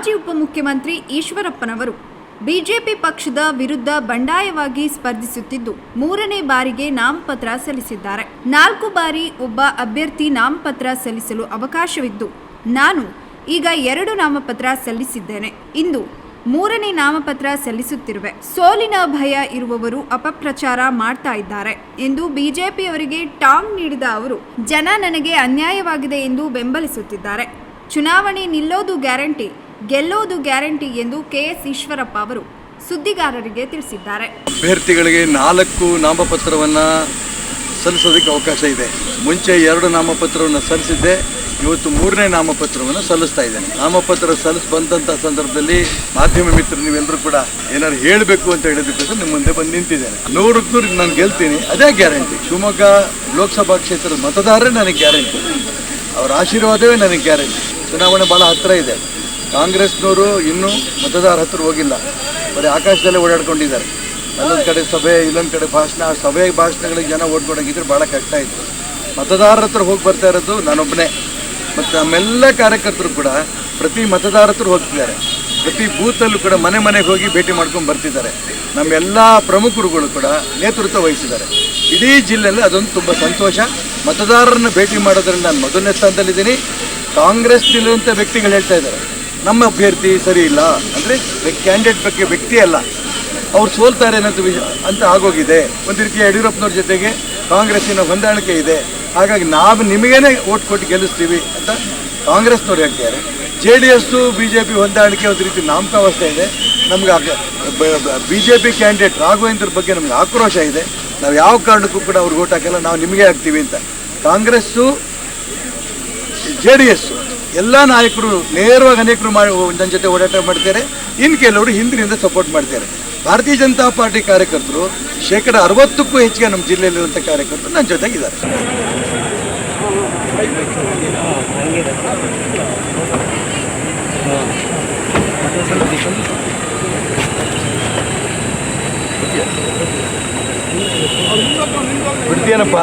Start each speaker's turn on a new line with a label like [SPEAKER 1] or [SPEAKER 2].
[SPEAKER 1] ಮಾಜಿ ಉಪಮುಖ್ಯಮಂತ್ರಿ ಈಶ್ವರಪ್ಪನವರು ಬಿಜೆಪಿ ಪಕ್ಷದ ವಿರುದ್ಧ ಬಂಡಾಯವಾಗಿ ಸ್ಪರ್ಧಿಸುತ್ತಿದ್ದು ಮೂರನೇ ಬಾರಿಗೆ ನಾಮಪತ್ರ ಸಲ್ಲಿಸಿದ್ದಾರೆ. ನಾಲ್ಕು ಬಾರಿ ಒಬ್ಬ ಅಭ್ಯರ್ಥಿ ನಾಮಪತ್ರ ಸಲ್ಲಿಸಲು ಅವಕಾಶವಿದ್ದು ನಾನು ಈಗ ಎರಡು ನಾಮಪತ್ರ ಸಲ್ಲಿಸಿದ್ದೇನೆ. ಇಂದು ಮೂರನೇ ನಾಮಪತ್ರ ಸಲ್ಲಿಸುತ್ತಿರುವೆ. ಸೋಲಿನ ಭಯ ಇರುವವರು ಅಪಪ್ರಚಾರ ಮಾಡ್ತಾ ಇದ್ದಾರೆ ಎಂದು ಬಿಜೆಪಿಯವರಿಗೆ ಟಾಂಗ್ ನೀಡಿದ ಅವರು, ಜನ ನನಗೆ ಅನ್ಯಾಯವಾಗಿದೆ ಎಂದು ಬೆಂಬಲಿಸುತ್ತಿದ್ದಾರೆ. ಚುನಾವಣೆ ನಿಲ್ಲೋದು ಗ್ಯಾರಂಟಿ ಗೆಲ್ಲೋದು ಗ್ಯಾರಂಟಿ ಎಂದು ಕೆಎಸ್ ಈಶ್ವರಪ್ಪ ಅವರು ಸುದ್ದಿಗಾರರಿಗೆ ತಿಳಿಸಿದ್ದಾರೆ.
[SPEAKER 2] ಅಭ್ಯರ್ಥಿಗಳಿಗೆ ನಾಲ್ಕು ನಾಮಪತ್ರವನ್ನು ಸಲ್ಲಿಸೋದಕ್ಕೆ ಅವಕಾಶ ಇದೆ. ಮುಂಚೆ ಎರಡು ನಾಮಪತ್ರವನ್ನು ಸಲ್ಲಿಸಿದ್ದೆ, ಇವತ್ತು ಮೂರನೇ ನಾಮಪತ್ರವನ್ನು ಸಲ್ಲಿಸ್ತಾ ಇದ್ದೇನೆ. ನಾಮಪತ್ರ ಸಲ್ಲಿಸ್ ಬಂದಂಥ ಸಂದರ್ಭದಲ್ಲಿ ಮಾಧ್ಯಮ ಮಿತ್ರರು ನೀವೆಲ್ಲರೂ ಕೂಡ ಏನಾದ್ರು ಹೇಳಬೇಕು ಅಂತ ಹೇಳಿದಕ್ಕೋಸ್ಕರ ನಿಮ್ಮ ಮುಂದೆ ಬಂದು ನಿಂತಿದ್ದೇನೆ. ನೂರಕ್ಕೆ ನೂರು ನಾನು ಗೆಲ್ತೀನಿ, ಅದೇ ಗ್ಯಾರಂಟಿ. ಶಿವಮೊಗ್ಗ ಲೋಕಸಭಾ ಕ್ಷೇತ್ರದ ಮತದಾರರೇ ನನಗೆ ಗ್ಯಾರಂಟಿ. ಅವರ ಆಶೀರ್ವಾದವೇ ನನಗೆ ಗ್ಯಾರಂಟಿ. ಚುನಾವಣೆ ಭಾಳ ಹತ್ತಿರ ಇದೆ. ಕಾಂಗ್ರೆಸ್ನವರು ಇನ್ನೂ ಮತದಾರ ಹತ್ರ ಹೋಗಿಲ್ಲ. ಬರೀ ಆಕಾಶದಲ್ಲೇ ಓಡಾಡ್ಕೊಂಡಿದ್ದಾರೆ. ಅಲ್ಲೊಂದು ಕಡೆ ಸಭೆ, ಇಲ್ಲೊಂದು ಕಡೆ ಭಾಷಣ. ಆ ಸಭೆ ಭಾಷಣಗಳಿಗೆ ಜನ ಓಡ್ಕೊಡಂಗಿದ್ರೆ ಭಾಳ ಕಷ್ಟ ಇತ್ತು ಮತದಾರರ ಹತ್ರ ಹೋಗಿ ಬರ್ತಾ ಇರೋದು ನಾನೊಬ್ಬನೇ ಮತ್ತು ನಮ್ಮೆಲ್ಲ ಕಾರ್ಯಕರ್ತರು ಕೂಡ ಪ್ರತಿ ಮತದಾರ ಹತ್ರ ಹೋಗ್ತಿದ್ದಾರೆ. ಪ್ರತಿ ಬೂತಲ್ಲೂ ಕೂಡ ಮನೆ ಮನೆಗೆ ಹೋಗಿ ಭೇಟಿ ಮಾಡ್ಕೊಂಡು ಬರ್ತಿದ್ದಾರೆ. ನಮ್ಮೆಲ್ಲ ಪ್ರಮುಖರುಗಳು ಕೂಡ ನೇತೃತ್ವ ವಹಿಸಿದ್ದಾರೆ. ಇಡೀ ಜಿಲ್ಲೆಯಲ್ಲಿ ಅದೊಂದು ತುಂಬ ಸಂತೋಷ. ಮತದಾರರನ್ನು ಭೇಟಿ ಮಾಡೋದ್ರಲ್ಲಿ ನಾನು ಮೊದಲನೇ ಸ್ಥಾನದಲ್ಲಿದ್ದೀನಿ. ಕಾಂಗ್ರೆಸ್ನಲ್ಲಿರುವಂಥ ವ್ಯಕ್ತಿಗಳು ಹೇಳ್ತಾ ಇದ್ದಾರೆ. ನಮ್ಮ ಅಭ್ಯರ್ಥಿ ಸರಿ ಇಲ್ಲ ಅಂದರೆ ಕ್ಯಾಂಡಿಡೇಟ್ ಬಗ್ಗೆ ವ್ಯಕ್ತಿ ಅಲ್ಲ. ಅವ್ರು ಸೋಲ್ತಾರೆ ಅನ್ನೋದು ವಿಷ ಅಂತ ಆಗೋಗಿದೆ. ಒಂದು ರೀತಿಯ ಯಡಿಯೂರಪ್ಪನವ್ರ ಜೊತೆಗೆ ಕಾಂಗ್ರೆಸ್ಸಿನ ಹೊಂದಾಣಿಕೆ ಇದೆ. ಹಾಗಾಗಿ ನಾವು ನಿಮಗೇನೆ ಓಟ್ ಕೊಟ್ಟು ಗೆಲ್ಲಿಸ್ತೀವಿ ಅಂತ ಕಾಂಗ್ರೆಸ್ನವ್ರು ಹೇಳ್ತಾರೆ J D S B J P ಹೊಂದಾಣಿಕೆ ಒಂದು ರೀತಿ ನಾಮಕಾವಸ್ಥೆ ಇದೆ. ನಮ್ಗೆ B J P candidate Raghavendra ಬಗ್ಗೆ ನಮ್ಗೆ ಆಕ್ರೋಶ ಇದೆ. ನಾವು ಯಾವ ಕಾರಣಕ್ಕೂ ಕೂಡ ಅವ್ರಿಗೆ ಓಟ್ ಹಾಕಲ್ಲ, ನಾವು ನಿಮಗೆ ಹಾಕ್ತೀವಿ ಅಂತ. ಕಾಂಗ್ರೆಸ್ಸು, ಜೆ ಡಿ ಎಸ್ ಎಲ್ಲ ನಾಯಕರು ನೇರವಾಗಿ ಅನೇಕರು ಮಾಡಿ ನನ್ನ ಜೊತೆ ಓಡಾಟ ಮಾಡ್ತಾರೆ ಇನ್ನು ಕೆಲವರು ಹಿಂದಿನಿಂದ ಸಪೋರ್ಟ್ ಮಾಡ್ತಾರೆ ಭಾರತೀಯ ಜನತಾ ಪಾರ್ಟಿ ಕಾರ್ಯಕರ್ತರು ಶೇಕಡ ಅರವತ್ತಕ್ಕೂ ಹೆಚ್ಚಿಗೆ ನಮ್ಮ ಜಿಲ್ಲೆಯಲ್ಲಿರುವಂಥ ಕಾರ್ಯಕರ್ತರು ನನ್ನ ಜೊತೆಗಿದ್ದಾರೆ ಬಿಡ್ತೀಯನಪ್ಪ?